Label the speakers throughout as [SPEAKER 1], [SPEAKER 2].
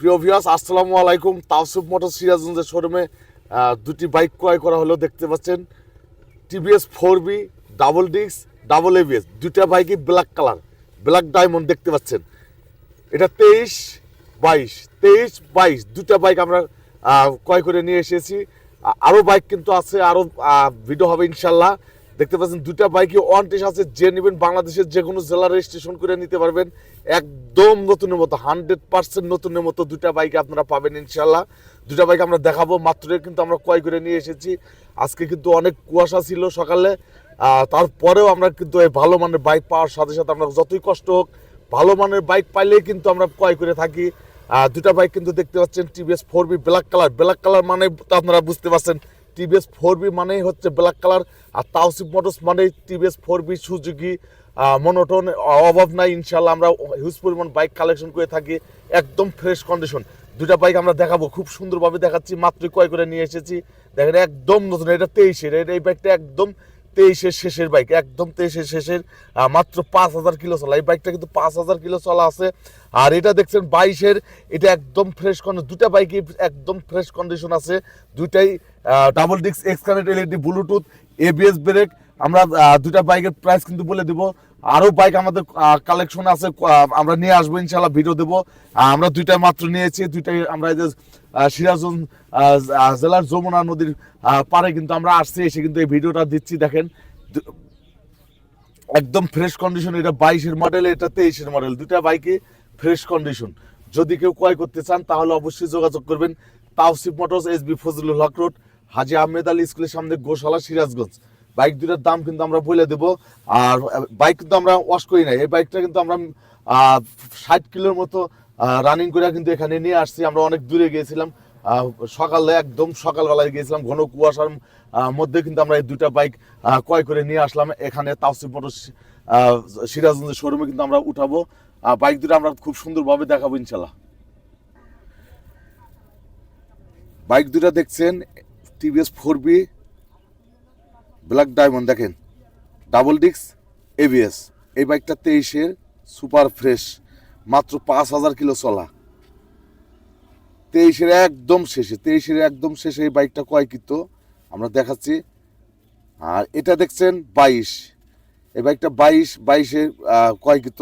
[SPEAKER 1] প্রিয় ভিউয়ার্স আসসালামু আলাইকুম। তাওসিফ মোটর সিরাজগঞ্জের শোরুমে দুটি বাইক ক্রয় করা হলো, দেখতে পাচ্ছেন। টিভিএস ফোর বি ডাবল ডিক্স ডাবল এবিএস দুটা বাইকই ব্ল্যাক কালার ব্ল্যাক ডায়মন্ড দেখতে পাচ্ছেন। এটা তেইশ বাইশ তেইশ বাইশ। দুটা বাইক আমরা ক্রয় করে নিয়ে এসেছি। আরও বাইক কিন্তু আছে, আরও ভিডিও হবে ইনশাল্লাহ। দেখতে পাচ্ছেন দুটা বাইকই ওয়ান আছে, যে নেবেন বাংলাদেশের যে কোনো জেলা রেজিস্ট্রেশন করে নিতে পারবেন। একদম নতুনের মতো হান্ড্রেড পার্সেন্ট নতুনের মতো দুটা বাইক আপনারা পাবেন ইনশাল্লাহ দুটা বাইক আমরা দেখাবো, মাত্র কিন্তু আমরা ক্রয় করে নিয়ে এসেছি। আজকে কিন্তু অনেক কুয়াশা ছিল সকালে তারপরেও আমরা কিন্তু এই ভালো মানের বাইক পাওয়ার সাথে সাথে আমরা যতই কষ্ট হোক, ভালো মানের বাইক পাইলেই কিন্তু আমরা ক্রয় করে থাকি। দুটা বাইক কিন্তু দেখতে পাচ্ছেন TVS four V black colour black colour মানে তো আপনারা বুঝতে পারছেন টিভিএস ফোর বি মানেই হচ্ছে ব্ল্যাক কালার আর তাওসিফ মোটরস মানেই টিভিএস ফোর বি সুজুকি মনোটন অভাব নাই ইনশাল্লাহ আমরা হিউজ পরিমাণ বাইক কালেকশন করে থাকি, একদম ফ্রেশ কন্ডিশন দুটা বাইক আমরা দেখাবো, খুব সুন্দরভাবে দেখাচ্ছি, মাত্রই ক্রয় করে নিয়ে এসেছি। দেখেন একদম নতুন, এটা তেইশের এই বাইকটা একদম তেইশের শেষের বাইক একদম তেইশের শেষের মাত্র পাঁচ হাজার কিলো চলা। এই বাইকটা কিন্তু পাঁচ হাজার কিলো চলা আছে। আর এটা দেখছেন বাইশের, এটা একদম ফ্রেশ কন্ডিশন দুটা বাইকই একদম ফ্রেশ কন্ডিশন আছে। দুইটাই double disc X connect LED bluetooth ABS brake আমরা দুটা বাইকের প্রাইস কিন্তু বলে দিব। আরও বাইক আমাদের কালেকশন আছে আমরা নিয়ে আসব ইনশাল্লাহ ভিডিও দেবো। আমরা দুইটা মাত্র নিয়েছি, দুইটাই আমরা সিরাজগঞ্জ জেলার যমুনা নদীর পাড়ে কিন্তু আমরা আসছি, এসে কিন্তু এই ভিডিওটা দিচ্ছি, দেখেন। একদম ফ্রেশ কন্ডিশন এটা বাইশের মডেল এটা তেইশের মডেল দুটা বাইকে ফ্রেশ কন্ডিশন যদি কেউ ক্রয় করতে চান, তাহলে অবশ্যই যোগাযোগ করবেন। Tawsif motors, S B Fazlul Haque road, Haji Ahmed Ali স্কুলের সামনে গোশালা, সিরাজগঞ্জ। বাইক দুটার দাম কিন্তু আমরা বলে দেবো। আর বাইক কিন্তু আমরা ওয়াশ করি নাই। এই বাইকটা কিন্তু আমরা ষাট কিলোর মতো রানিং করে কিন্তু এখানে নিয়ে আসছি। আমরা অনেক দূরে গিয়েছিলাম। সকালে একদম সকালবেলায় গিয়েছিলাম। ঘন কুয়াশার মধ্যে কিন্তু আমরা এই দুটা বাইক ক্রয় করে নিয়ে আসলাম। এখানে তাওসিফ মোটর সিরাজগঞ্জের শোরুমে কিন্তু আমরা উঠাবো। বাইক দুটো আমরা খুব সুন্দরভাবে দেখাবো ইনশাল্লাহ বাইক দুটা দেখছেন TVS four V black diamond দেখেন। ডাবল ডিক্স এবিএস এই বাইকটা তেইশের সুপার ফ্রেশ মাত্র পাঁচ হাজার কিলো চলা। তেইশের একদম শেষে, তেইশের একদম শেষে এই বাইকটা কয়কৃত আমরা দেখাচ্ছি। আর এটা দেখছেন বাইশ। এই বাইকটা বাইশ বাইশে কয়কৃত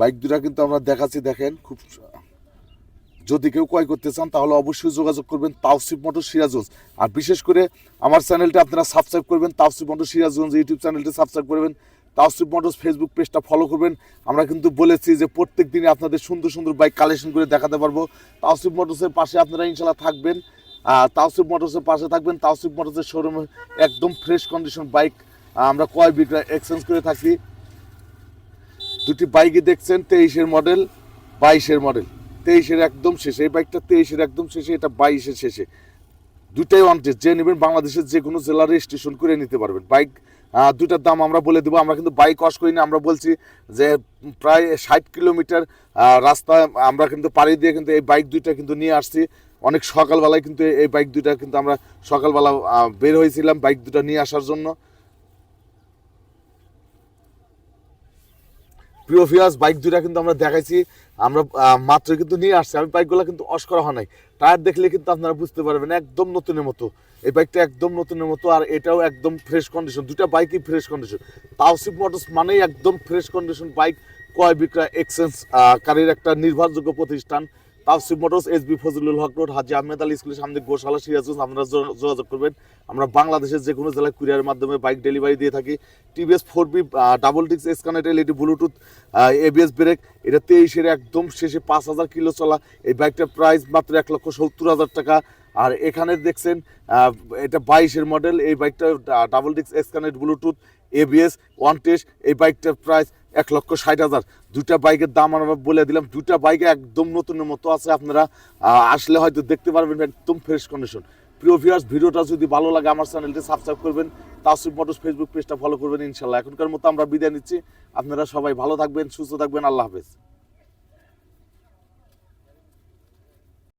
[SPEAKER 1] বাইক দুটা কিন্তু আমরা দেখাচ্ছি, দেখেন, খুব যদি কেউ ক্রয় করতে চান, তাহলে অবশ্যই যোগাযোগ করবেন তাওসিফ মোটর সিরাজগঞ্জ। আর বিশেষ করে আমার চ্যানেলটা আপনারা সাবস্ক্রাইব করবেন, তাওসিফ মোটর সিরাজগঞ্জ ইউটিউব চ্যানেলটি সাবস্ক্রাইব করবেন, তাওসিফ মোটরস ফেসবুক পেজটা ফলো করবেন। আমরা কিন্তু বলেছি যে প্রত্যেক দিনে আপনাদের সুন্দর সুন্দর বাইক কালেকশন করে দেখাতে পারব। তাওসিফ মোটরসের পাশে আপনারা ইনশাল্লাহ থাকবেন। আর তাওসিফ মোটরসের পাশে থাকবেন, তাওসিফ মোটরসের শোরুমে একদম ফ্রেশ কন্ডিশন বাইক আমরা ক্রয় বিক্রয় এক্সচেঞ্জ করে থাকি। দুটি বাইকই দেখছেন, তেইশের মডেল বাইশের মডেল তেইশের একদম শেষে, এই বাইকটা তেইশের একদম শেষে, এটা বাইশের শেষে। দুটাই ওয়ান্টেড যে নেবেন বাংলাদেশের যে কোনো জেলা রেজিস্ট্রেশন করে নিতে পারবেন। বাইক দুটার দাম আমরা বলে দেবো, আমরা কিন্তু বাইক ওয়াশ করি না আমরা বলছি যে প্রায় ষাট কিলোমিটার রাস্তা, আমরা কিন্তু পাড়ি দিয়ে কিন্তু এই বাইক দুইটা কিন্তু নিয়ে আসছি। অনেক সকালবেলায় কিন্তু এই বাইক দুইটা কিন্তু আমরা সকালবেলা বের হয়েছিলাম বাইক দুটা নিয়ে আসার জন্য। প্রিয় বাইক দুটা কিন্তু আমরা দেখাইছি। আমরা মাত্র কিন্তু নিয়ে আসছি। আমি বাইকগুলো কিন্তু অস করা হয় নাই। টায়ার দেখলে কিন্তু আপনারা বুঝতে পারবেন, একদম নতুনের মতো। এই বাইকটা একদম নতুনের মতো আর এটাও একদম ফ্রেশ কন্ডিশন দুটা বাইকই ফ্রেশ কন্ডিশন তাওসিফ মোটরস মানেই একদম ফ্রেশ কন্ডিশন বাইক ক্রয় বিক্রয় এক্সচেঞ্জ কারীর একটা নির্ভরযোগ্য প্রতিষ্ঠান। Tawsif motors S B Fazlul Haque road, Haji Ahmed Ali স্কুলের সামনে গোশালা সিরাজগঞ্জ, আপনারা যোগ- যোগাযোগ করবেন। আমরা বাংলাদেশের যে কোনো জেলায় কুরিয়ারের মাধ্যমে বাইক ডেলিভারি দিয়ে থাকি। টিভিএস ফোর বি ডাবল ডিক্স X connect LED, bluetooth ABS brake. এটা তেইশের একদম শেষে পাঁচ হাজার কিলো চলা। এই বাইকটার প্রাইস মাত্র এক লক্ষ সত্তর হাজার টাকা। আর এখানে দেখছেন এটা বাইশের মডেল। এই বাইকটা ডাবল ডিক্স X connect bluetooth ABS one test. এই বাইকটার প্রাইস এক লক্ষ ষাট হাজার। দুটা বাইকের দাম আমরা বলে দিলাম দুটা বাইকে একদম নতুনের মতো আছে, আপনারা আসলে হয়তো দেখতে পারবেন একদম ফ্রেশ কন্ডিশন প্রিয় ভিউয়ার্স ভিডিওটা যদি ভালো লাগে আমার চ্যানেলটি সাবস্ক্রাইব করবেন তাসিফ মোটরস ফেসবুক পেজটা ফলো করবেন, ইনশাল্লাহ। এখনকার মতো আমরা বিদায় নিচ্ছি। আপনারা সবাই ভালো থাকবেন, সুস্থ থাকবেন, আল্লাহ হাফেজ।